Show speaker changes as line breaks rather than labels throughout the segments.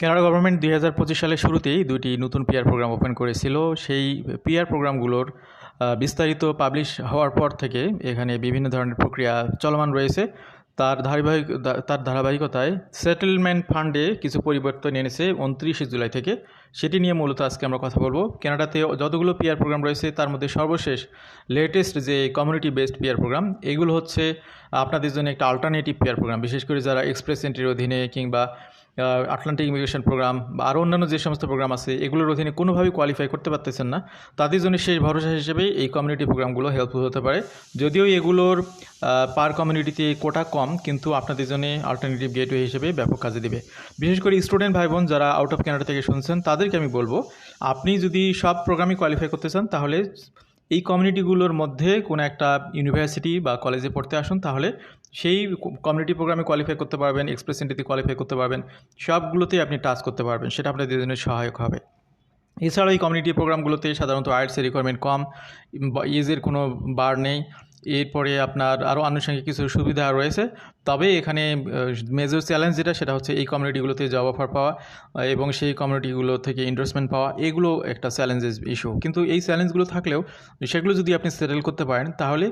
Canada government দুই হাজার পঁচিশ সালের শুরুতেই দুইটি নতুন পিআর প্রোগ্রাম ওপেন করেছিল। সেই পিআর প্রোগ্রামগুলোর বিস্তারিত পাবলিশ হওয়ার পর থেকে এখানে বিভিন্ন ধরনের প্রক্রিয়া চলমান রয়েছে। তার ধারাবাহিক তার ধারাবাহিকতায় সেটেলমেন্ট ফান্ডে কিছু পরিবর্তন এনেছে উনত্রিশে জুলাই থেকে। সেটি নিয়ে মূলত আজকে আমরা কথা বলব। কানাডাতে যতগুলো পিআর প্রোগ্রাম রয়েছে, তার মধ্যে সর্বশেষ লেটেস্ট যে কমিউনিটি বেসড পিআর প্রোগ্রাম এগুলো হচ্ছে আপনাদের জন্য একটা অল্টারনেটিভ পিআর প্রোগ্রাম বিশেষ করে যারা এক্সপ্রেস এন্ট্রির অধীনে কিংবা আটলান্টিক ইমিগ্রেশন প্রোগ্রাম বা আরও অন্যান্য যে সমস্ত প্রোগ্রাম আছে, এগুলোর অধীনে কোনোভাবেই কোয়ালিফাই করতে পারতেছেন না। তাদের জন্য শেষ ভরসা হিসেবে এই কমিউনিটি প্রোগ্রামগুলো হেল্পফুল হতে পারে। যদিও এগুলোর পার কমিউনিটিতে কোটা কম, কিন্তু আপনাদের জন্য অল্টারনেটিভ গেটওয়ে হিসেবে ব্যাপক কাজে দেবে। বিশেষ করে স্টুডেন্ট ভাই বোন যারা আউট অফ ক্যানাডা থেকে শুনছেন, তাদেরকে আমি বলব, আপনি যদি সব প্রোগ্রামই কোয়ালিফাই করতে চান, তাহলে এই কমিউনিটিগুলোর মধ্যে কোনো একটা ইউনিভার্সিটি বা কলেজে পড়তে আসুন, তাহলে সেই কমিউনিটি প্রোগ্রামে কোয়ালিফাই করতে পারবেন এক্সপ্রেস এন্ট্রিতে কোয়ালিফাই করতে পারবেন সবগুলোতেই আপনি টাচ করতে পারবেন, সেটা আপনাদের জন্য সহায়ক হবে। এছাড়াও এই কমিউনিটি প্রোগ্রামগুলোতে সাধারণত আর্টসের রিকোয়ারমেন্ট কম এজের কোনো বার নেই। এরপরে আপনার আরও আনুষঙ্গিক কিছু সুবিধা রয়েছে। তবে এখানে মেজর চ্যালেঞ্জ যেটা, সেটা হচ্ছে এই কমিউনিটিগুলোতে জব অফার পাওয়া এবং সেই কমিউনিটিগুলো থেকে ইনভেস্টমেন্ট পাওয়া, এগুলো একটা চ্যালেঞ্জেস ইস্যু কিন্তু এই চ্যালেঞ্জগুলো থাকলেও, সেগুলো যদি আপনি সেটেল করতে পারেন, তাহলে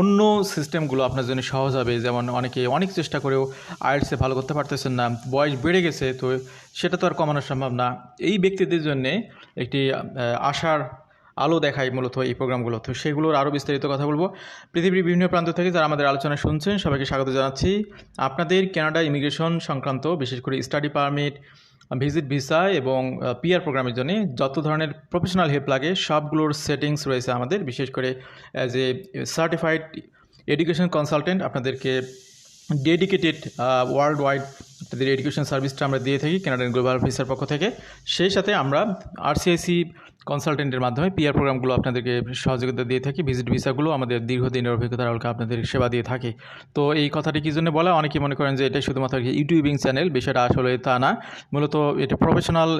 অন্য সিস্টেমগুলো আপনার জন্য সহজ হবে। যেমন অনেকে অনেক চেষ্টা করেও আর্টসে ভালো করতে পারতেছেন না, বয়স বেড়ে গেছে, তো সেটা তো আর কমানো সম্ভব না। এই ব্যক্তিদের জন্যে একটি আশার আলো দেখায় মূলত এই প্রোগ্রামগুলো। তো সেগুলোর আরও বিস্তারিত কথা বলব। পৃথিবীর বিভিন্ন প্রান্ত থেকে যারা আমাদের আলোচনা শুনছেন, সবাইকে স্বাগত জানাচ্ছি। আপনাদের কানাডা ইমিগ্রেশন সংক্রান্ত বিশেষ করে স্টাডি পারমিট, ভিজিট ভিসা এবং পিআর প্রোগ্রামের জন্য যত ধরনের প্রফেশনাল হেল্প লাগে, সবগুলোর সেটিংস রয়েছে আমাদের। বিশেষ করে as a certified education consultant আপনাদেরকে ডেডিকেটেড ওয়ার্ল্ড ওয়াইড তাদের এডুকেশন সার্ভিসটা আমরা দিয়ে থাকি কানাডিয়ান গ্লোবাল অফিসের পক্ষ থেকে। সেই সাথে আমরা আরসিআইসি কনসালটেন্টের মাধ্যমে পিআর প্রোগ্রামগুলো আপনাদেরকে সহযোগিতা দিয়ে থাকি ভিজিট ভিসাগুলো আমাদের দীর্ঘদিনের অভিজ্ঞতার আলোকে আপনাদের সেবা দিয়ে থাকে। তো এই কথাটি কী জন্য বলা? অনেকেই মনে করেন যে এটা শুধুমাত্র ইউটিউবিং চ্যানেল বিষয়টা আসলে তা না। মূলত এটা প্রফেশনাল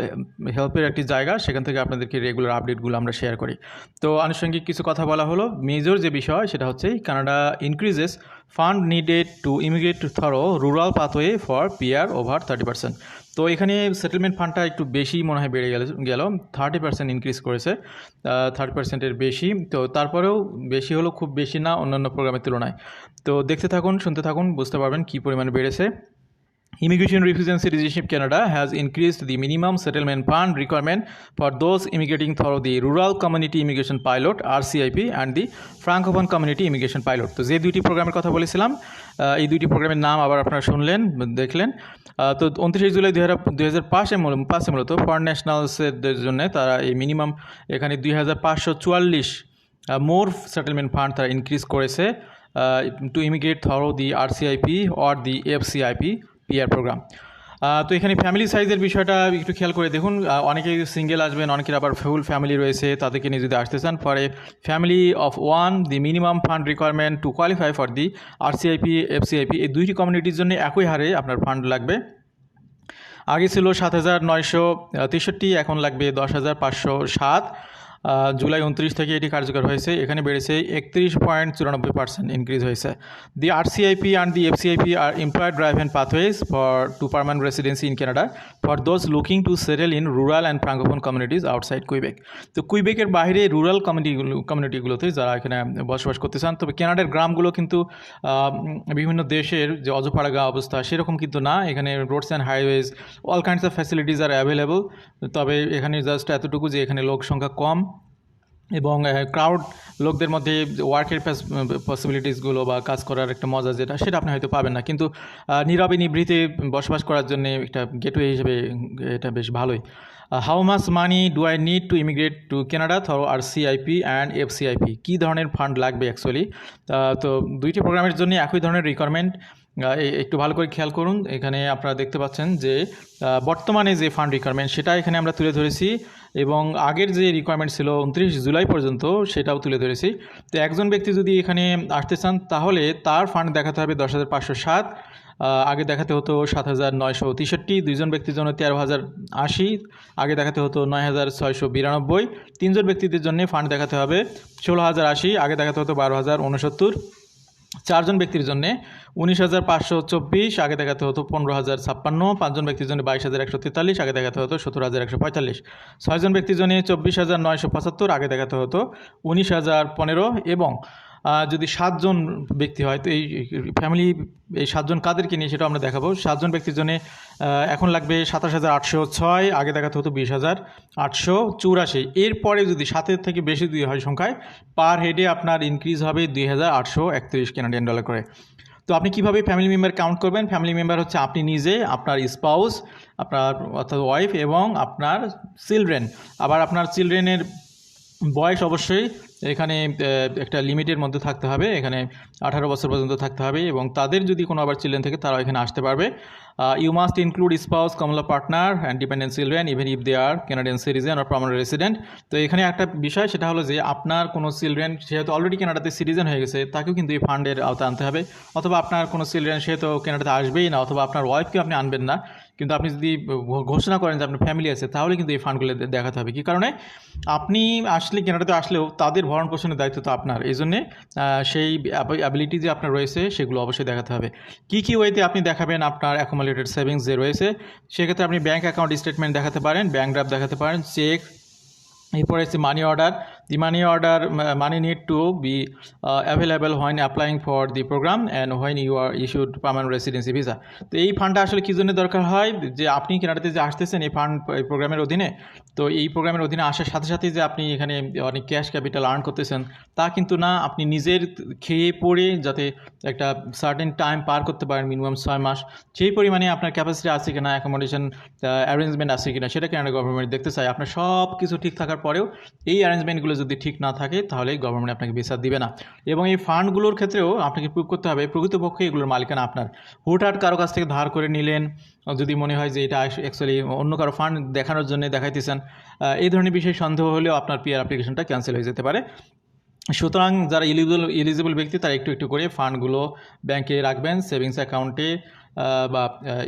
হেল্পের একটি জায়গা, সেখান থেকে আপনাদেরকে রেগুলার আপডেটগুলো আমরা শেয়ার করি। তো আনুষঙ্গিক কিছু কথা বলা হলো। মেজর যে বিষয়, সেটা হচ্ছে Canada increases fund needed to immigrate through rural pathway for PR over thirty percent তো এখানে সেটেলমেন্ট ফান্ডটা একটু বেশি মনে হয় বেড়ে গেল গেল। থার্টি পার্সেন্ট ইনক্রিজ করেছে থার্টি পার্সেন্টের বেশি। তো তারপরেও বেশি হলো খুব বেশি না অন্যান্য প্রোগ্রামের তুলনায়। তো দেখতে থাকুন, শুনতে থাকুন, বুঝতে পারবেন কী পরিমাণ বেড়েছে। Immigration Refuge and Citizenship Canada has increased the minimum settlement fund requirement for those immigrating through the Rural Community Immigration Pilot RCIP and the Francophone Community Immigration Pilot তো যে দুইটি প্রোগ্রামের কথা বলেছিলাম এই দুইটি প্রোগ্রামের নাম আবার আপনারা শুনলেন দেখলেন তো উনত্রিশে জুলাই দুই হাজার দুই হাজার পাঁচে পাঁচে মূলত ফরেন ন্যাশনালসের জন্য তারা এই মিনিমাম এখানে দুই হাজার পাঁচশো চুয়াল্লিশ মোর সেটেলমেন্ট ফান্ড তারা ইনক্রিজ করেছে to immigrate through the RCIP or the FCIP PR program তো এখানে ফ্যামিলি সাইজের বিষয়টা একটু খেয়াল করে দেখুন। অনেকে সিঙ্গেল আসবেন, অনেকের আবার ফুল ফ্যামিলি রয়েছে, তাদেরকে নিয়ে যদি আসতে চান for a family of one the minimum fund requirement to qualify for the RCIP FCIP এই দুইটি কমিউনিটির জন্য একই হারে আপনার ফান্ড লাগবে। আগে ছিল সাত হাজার নয়শো তেষট্টি, এখন লাগবে দশ হাজার পাঁচশো সাত। জুলাই উনত্রিশ থেকে এটি কার্যকর হয়েছে। এখানে বেড়েছে একত্রিশ পয়েন্ট চুরানব্বই পার্সেন্ট ইনক্রিজ হয়েছে। The RCIP and the FCIP are employed drive and pathways for to permanent residency in Canada for those looking to settle in rural and francophone communities outside Quebec তো কুইবেকের বাইরে rural কমিউনিটিগুলো কমিউনিটিগুলোতে যারা এখানে বসবাস করতে চান, তবে কানাডার গ্রামগুলো কিন্তু বিভিন্ন দেশের যে অজপাড়াগা অবস্থা সেরকম কিন্তু না। এখানে roads and highways all kinds of facilities are available তবে এখানে জাস্ট এতটুকু যে এখানে লোক সংখ্যা কম। এবং ক্রাউড লোকদের মধ্যে ওয়ার্কের পসিবিলিটিসগুলো বা কাজ করার একটা মজা যেটা, সেটা আপনি হয়তো পাবেন না। কিন্তু নীরবে নিভৃতে বসবাস করার জন্য একটা গেটওয়ে হিসেবে এটা বেশ ভালোই। How much money do I need to immigrate to Canada through R CIP and F CIP কী ধরনের ফান্ড লাগবে অ্যাকচুয়ালি তো দুইটি প্রোগ্রামের জন্য একই ধরনের রিকোয়ারমেন্ট একটু ভালো করে খেয়াল করুন। এখানে আপনারা দেখতে পাচ্ছেন যে বর্তমানে যে ফান্ড রিকোয়ারমেন্ট সেটা এখানে আমরা তুলে ধরেছি এবং আগের যে রিকোয়ারমেন্ট ছিল উনত্রিশ জুলাই পর্যন্ত, সেটাও তুলে ধরেছি। তো একজন ব্যক্তি যদি এখানে আসতে চান, তাহলে তার ফান্ড দেখাতে হবে দশ হাজার পাঁচশো সাত আগে দেখাতে হতো সাত হাজার নয়শো তেষট্টি, দুইজন ব্যক্তির জন্য তেরো হাজার আশি, আগে দেখাতে হতো নয় হাজার ছয়শো বিরানব্বই, তিনজন ব্যক্তিদের জন্য ফান্ড দেখাতে হবে ষোলো হাজার আশি, আগে দেখাতে হতো বারো হাজার উনসত্তর। চারজন ব্যক্তির জন্যে উনিশ হাজার পাঁচশো চব্বিশ, আগে দেখাতে হতো পনেরো হাজার ছাপ্পান্ন, পাঁচজন ব্যক্তির জন্য বাইশ হাজার একশো তেতাল্লিশ, আগে দেখাতে হতো সতেরো হাজার একশো পঁয়তাল্লিশ। ছয়জন ব্যক্তির জন্য চব্বিশ হাজার নয়শো পঁচাত্তর, আগে দেখাতে হতো উনিশ হাজার পনেরো এবং যদি সাতজন ব্যক্তি হয়, তো এই ফ্যামিলি এই সাতজন কাদেরকে নিয়ে সেটা আমরা দেখাবো। সাতজন ব্যক্তির জন্য এখন লাগবে সাতাশ হাজার আটশো ছয়, আগে দেখাতে হতো বিশ হাজার, আটশো চুরাশি। এরপরে যদি সাতের থেকে বেশি দুই হয় সংখ্যায় পার হেডে আপনার ইনক্রিজ হবে দুই হাজার আটশো একত্রিশ কানাডিয়ান ডলার করে। তো আপনি কীভাবে ফ্যামিলি মেম্বার কাউন্ট করবেন? ফ্যামিলি মেম্বার হচ্ছে আপনি নিজে, আপনার স্পাউস আপনার অর্থাৎ ওয়াইফ এবং আপনার চিলড্রেন আবার আপনার চিলড্রেনের বয়স অবশ্যই এখানে একটা লিমিটের মধ্যে থাকতে হবে। এখানে আঠারো বছর পর্যন্ত থাকতে হবে এবং তাদের যদি কোনো আবার চিলড্রেন থেকে, তারাও এখানে আসতে পারবে। You must include spouse common law partner and dependent children even if they are Canadian citizen or permanent resident তো এখানে একটা বিষয়, সেটা হলো যে আপনার কোনো চিলড্রেন সেহেতু অলরেডি কানাডাতে সিটিজেন হয়ে গেছে, তাকেও কিন্তু এই ফান্ডের আওতায় আনতে হবে। অথবা আপনার কোনো চিলড্রেন সেহেতু তো কানাডাতে আসবেই না, অথবা আপনার ওয়াইফকে আপনি আনবেন না। কিন্তু আপনি যদি ঘোষণা করেন যে আপনার ফ্যামিলি আছে, তাহলে কিন্তু এই ফান্ডগুলো দেখাতে হবে। কী কারণে? আপনি আসলে কানাডাতে আসলেও তাদের ভরণ পোষণের দায়িত্ব তো আপনার। এই জন্যে সেই অ্যাবিলিটি যে আপনার রয়েছে, সেগুলো অবশ্যই দেখাতে হবে। কী কী ওয়েতে আপনি দেখাবেন আপনার অ্যাকোমোলেটেড সেভিংস যে রয়েছে, সেক্ষেত্রে আপনি ব্যাঙ্ক অ্যাকাউন্ট স্টেটমেন্ট দেখাতে পারেন ব্যাঙ্ক ড্রাফট দেখাতে পারেন চেক এরপরে হচ্ছে money order the money order money need to be available when applying for the program and when you are issued permanent residency visa তো এই ফান্ডটা আসলে কী জন্য দরকার হয়? যে আপনি কেনাডাতে যে আসতেছেন এই ফান্ড প্রোগ্রামের অধীনে, তো এই প্রোগ্রামের অধীনে আসার সাথে সাথে যে আপনি এখানে অনেক ক্যাশ ক্যাপিটাল আর্ন করতেছেন, তা কিন্তু না। আপনি নিজের খেয়ে পড়ে যাতে একটা সার্টেন টাইম পার করতে পারেন মিনিমাম ছয় মাস। সেই পরিমাণে আপনার ক্যাপাসিটি আছে কিনা অ্যাকোমোডেশন অ্যারেঞ্জমেন্ট আছে কিনা, সেটা কানাডা গভর্নমেন্ট দেখতে চায়। আপনার সব কিছু ঠিক থাকার পরেও এই অ্যারেঞ্জমেন্টগুলো যদি ঠিক না থাকে, তাহলে গভর্নমেন্ট আপনাকে ভিসা দিবে না। এবং এই ফান্ডগুলোর ক্ষেত্রেও আপনাকে প্রুভ করতে হবে। প্রকৃতপক্ষে এগুলোর মালিকানা আপনার। হুটহাট কারও কাছ থেকে ধার করে নিলেন, যদি মনে হয় যে এটা অ্যাকচুয়ালি অন্য কারও ফান্ড দেখানোর জন্য দেখাইতেছেন এই ধরনের বিষয়ে সন্দেহ হলেও আপনার পিআর অ্যাপ্লিকেশনটা ক্যান্সেল হয়ে যেতে পারে। সুতরাং যারা ইলিজিবল ইলিজিবল ব্যক্তি, তারা একটু একটু করে ফান্ডগুলো ব্যাংকে রাখবেন সেভিংস অ্যাকাউন্টে বা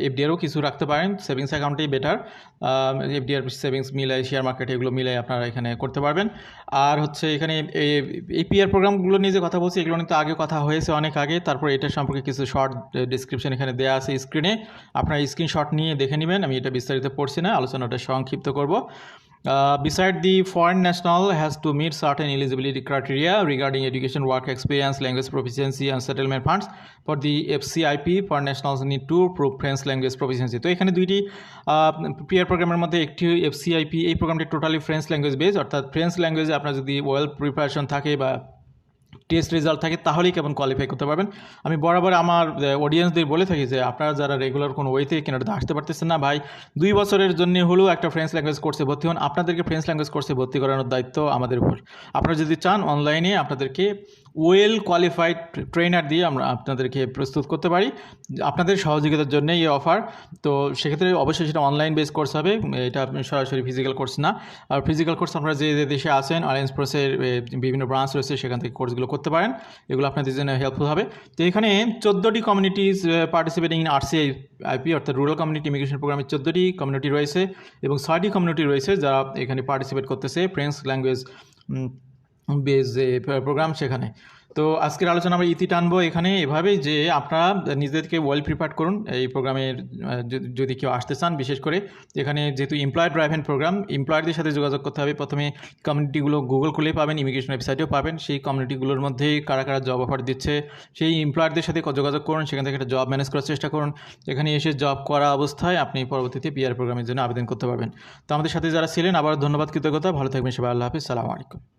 এফডিআরও কিছু রাখতে পারেন সেভিংস অ্যাকাউন্টেই বেটার এফডিআর সেভিংস মিলাই শেয়ার মার্কেট এগুলো মিলাই আপনারা এখানে করতে পারবেন। আর হচ্ছে এখানে এই পিআর প্রোগ্রামগুলো নিয়ে যে কথা বলছি, এগুলো নিয়ে তো আগে কথা হয়েছে অনেক আগে। তারপর এটার সম্পর্কে কিছু শর্ট ডিসক্রিপশন এখানে দেওয়া আছে স্ক্রিনে আপনারা স্ক্রিনশট নিয়ে দেখে নেবেন, আমি এটা বিস্তারিত পড়ছি না, আলোচনাটা সংক্ষিপ্ত করব। Uh, beside the foreign national has to meet certain eligibility criteria regarding education, work experience, language proficiency, and settlement funds. For the FCIP, foreign nationals need to prove French language proficiency. তো এখানে দুইটি peer প্রোগ্রামের মধ্যে একটি FCIP এই প্রোগ্রামটি totally French language base অর্থাৎ French ল্যাঙ্গুয়েজে আপনার যদি ওয়েল প্রিপারেশন থাকে বা টেস্ট রেজাল্ট থাকে, তাহলেই কেমন কোয়ালিফাই করতে পারবেন। আমি বরাবর আমার অডিয়েন্সদের বলে থাকি যে, আপনারা যারা রেগুলার কোনো ওয়ে থেকে কেনাটা আসতে পারতেছেন না, ভাই, দুই বছরের জন্য হলেও একটা ফ্রেঞ্চ ল্যাঙ্গুয়েজ কোর্সে ভর্তি হন। আপনাদেরকে ফ্রেঞ্চ ল্যাঙ্গুয়েজ কোর্সে ভর্তি করানোর দায়িত্ব আমাদের উপর। আপনারা যদি চান অনলাইনে আপনাদেরকে ওয়েল কোয়ালিফাইড ট্রেনার দিয়ে আমরা আপনাদেরকে প্রস্তুত করতে পারি। আপনাদের সহযোগিতার জন্য এই অফার তো সেক্ষেত্রে অবশ্যই সেটা অনলাইন বেস কোর্স হবে। এটা আপনি সরাসরি ফিজিক্যাল কোর্স না। আর ফিজিক্যাল কোর্স আপনারা যে যে দেশে আছেন অরেঞ্জ প্রসের বিভিন্ন ব্রাঞ্চ রয়েছে, সেখান থেকে কোর্সগুলো করতে পারেন। এগুলো আপনাদের জন্য হেল্পফুল হবে। তো এখানে চোদ্দোটি communities participating in RCIP অর্থাৎ রুরাল কমিউনিটি ইমিগ্রেশন প্রোগ্রামে চোদ্দোটি কমিউনিটি রয়েছে এবং ছয়টি কমিউনিটি রয়েছে যারা এখানে পার্টিসিপেট করতেছে ফ্রেঞ্চ ল্যাঙ্গুয়েজ যে প্রোগ্রাম সেখানে। তো আজকের আলোচনা আমরা ইতি টানবো এখানে এভাবেই যে আপনারা নিজেদেরকে ওয়েল প্রিপেয়ার করুন এই প্রোগ্রামের যদি- কেউ আসতে চান বিশেষ করে। এখানে যেহেতু এমপ্লয়ার ড্রাইভেন প্রোগ্রাম এমপ্লয়ারদের সাথে যোগাযোগ করতে হবে। প্রথমে কমিউনিটিগুলো গুগল খুলেই পাবেন ইমিগ্রেশন ওয়েবসাইটেও পাবেন। সেই কমিউনিটিগুলোর মধ্যেই কারা কারা জব অফার দিচ্ছে, সেই এমপ্লয়ারদের সাথে যোগাযোগ করুন। সেখান থেকে একটা জব ম্যানেজ করার চেষ্টা করুন। এখানে এসে জব করা অবস্থায় আপনি পরবর্তীতে পিআর প্রোগ্রামের জন্য আবেদন করতে পারবেন। তো আমাদের সাথে যারা ছিলেন আবার ধন্যবাদ, কৃতজ্ঞতা। ভালো থাকবেন সবাই, আল্লাহ হাফিজ। সালামু আলাইকুম।